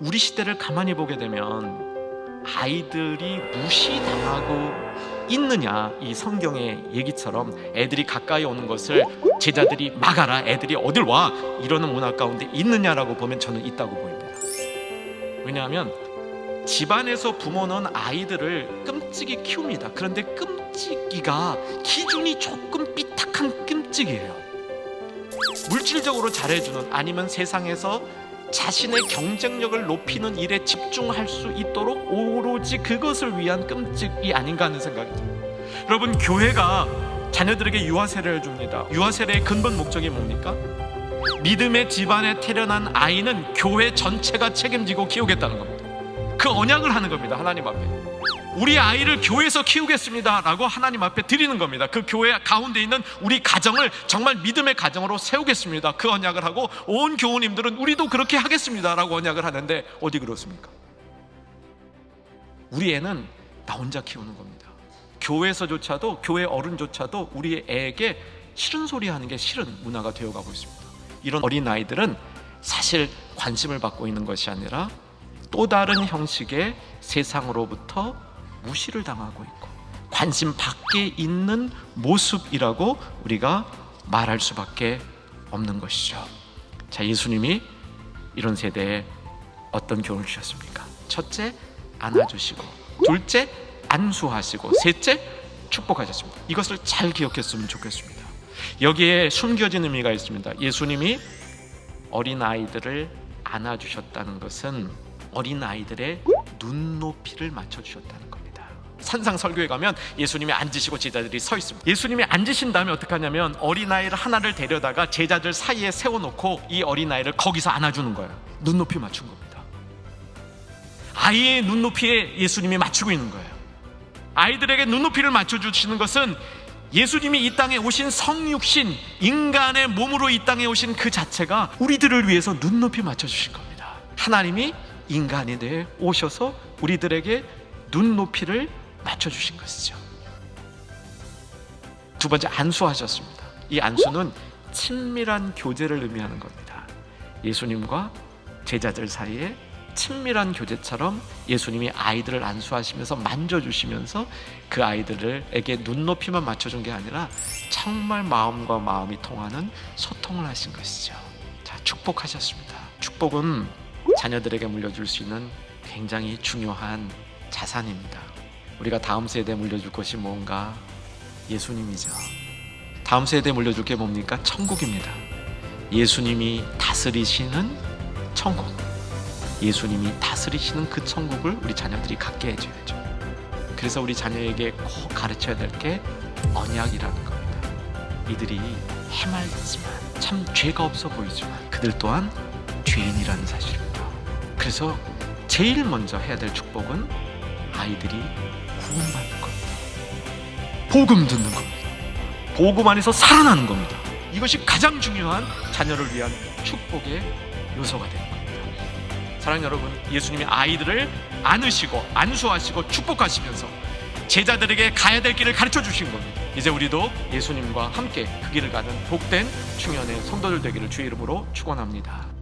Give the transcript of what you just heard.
우리 시대를 가만히 보게 되면 아이들이 무시당하고 있느냐 이 성경의 얘기처럼 애들이 가까이 오는 것을 제자들이 막아라 애들이 어딜 와 이러는 문화 가운데 있느냐라고 보면 저는 있다고 보입니다. 왜냐하면 집안에서 부모는 아이들을 끔찍이 키웁니다. 그런데 끔찍이가 기준이 조금 삐딱한 끔찍이에요. 물질적으로 잘해주는 아니면 세상에서 자신의 경쟁력을 높이는 일에 집중할 수 있도록 오로지 그것을 위한 끔찍이 아닌가 하는 생각이 듭니다. 여러분 교회가 자녀들에게 유아 세례를 줍니다. 유아 세례의 근본 목적이 뭡니까? 믿음의 집안에 태어난 아이는 교회 전체가 책임지고 키우겠다는 겁니다. 그 언약을 하는 겁니다. 하나님 앞에. 우리 아이를 교회에서 키우겠습니다 라고 하나님 앞에 드리는 겁니다. 그 교회 가운데 있는 우리 가정을 정말 믿음의 가정으로 세우겠습니다. 그 언약을 하고 온 교우님들은 우리도 그렇게 하겠습니다 라고 언약을 하는데 어디 그렇습니까? 우리 애는 나 혼자 키우는 겁니다. 교회에서조차도 교회 어른조차도 우리 애에게 싫은 소리 하는 게 싫은 문화가 되어가고 있습니다. 이런 어린 아이들은 사실 관심을 받고 있는 것이 아니라 또 다른 형식의 세상으로부터 무시를 당하고 있고 관심 밖에 있는 모습이라고 우리가 말할 수밖에 없는 것이죠. 자, 예수님이 이런 세대에 어떤 교훈을 주셨습니까? 첫째, 안아주시고, 둘째, 안수하시고, 셋째, 축복하셨습니다. 이것을 잘 기억했으면 좋겠습니다. 여기에 숨겨진 의미가 있습니다. 예수님이 어린 아이들을 안아주셨다는 것은 어린 아이들의 눈높이를 맞춰 주셨다는 겁니다. 산상 설교에 가면 예수님이 앉으시고 제자들이 서 있습니다. 예수님이 앉으신 다음에 어떻게 하냐면 어린 아이를 하나를 데려다가 제자들 사이에 세워놓고 이 어린 아이를 거기서 안아주는 거예요. 눈높이 맞춘 겁니다. 아이의 눈높이에 예수님이 맞추고 있는 거예요. 아이들에게 눈높이를 맞춰 주시는 것은 예수님이 이 땅에 오신 성육신 인간의 몸으로 이 땅에 오신 그 자체가 우리들을 위해서 눈높이 맞춰 주신 겁니다. 하나님이 인간이 되어 오셔서 우리들에게 눈높이를 맞춰 주신 것이죠. 두 번째 안수하셨습니다. 이 안수는 친밀한 교제를 의미하는 겁니다. 예수님과 제자들 사이에 친밀한 교제처럼 예수님이 아이들을 안수하시면서 만져주시면서 그 아이들에게 눈높이만 맞춰준 게 아니라 정말 마음과 마음이 통하는 소통을 하신 것이죠. 자, 축복하셨습니다. 축복은 자녀들에게 물려줄 수 있는 굉장히 중요한 자산입니다. 우리가 다음 세대에 물려줄 것이 뭔가 예수님이죠. 다음 세대에 물려줄 게 뭡니까? 천국입니다. 예수님이 다스리시는 천국. 예수님이 다스리시는 그 천국을 우리 자녀들이 갖게 해줘야죠. 그래서 우리 자녀에게 꼭 가르쳐야 될 게 언약이라는 겁니다. 이들이 해맑지만 참 죄가 없어 보이지만 그들 또한 죄인이라는 사실입니다. 그래서 제일 먼저 해야 될 축복은 아이들이 구원받는 겁니다. 복음 듣는 겁니다. 복음 안에서 살아나는 겁니다. 이것이 가장 중요한 자녀를 위한 축복의 요소가 되는 겁니다. 사랑하는 여러분, 예수님이 아이들을 안으시고 안수하시고 축복하시면서 제자들에게 가야 될 길을 가르쳐 주신 겁니다. 이제 우리도 예수님과 함께 그 길을 가는 복된 중년의 성도들 되기를 주의 이름으로 축원합니다.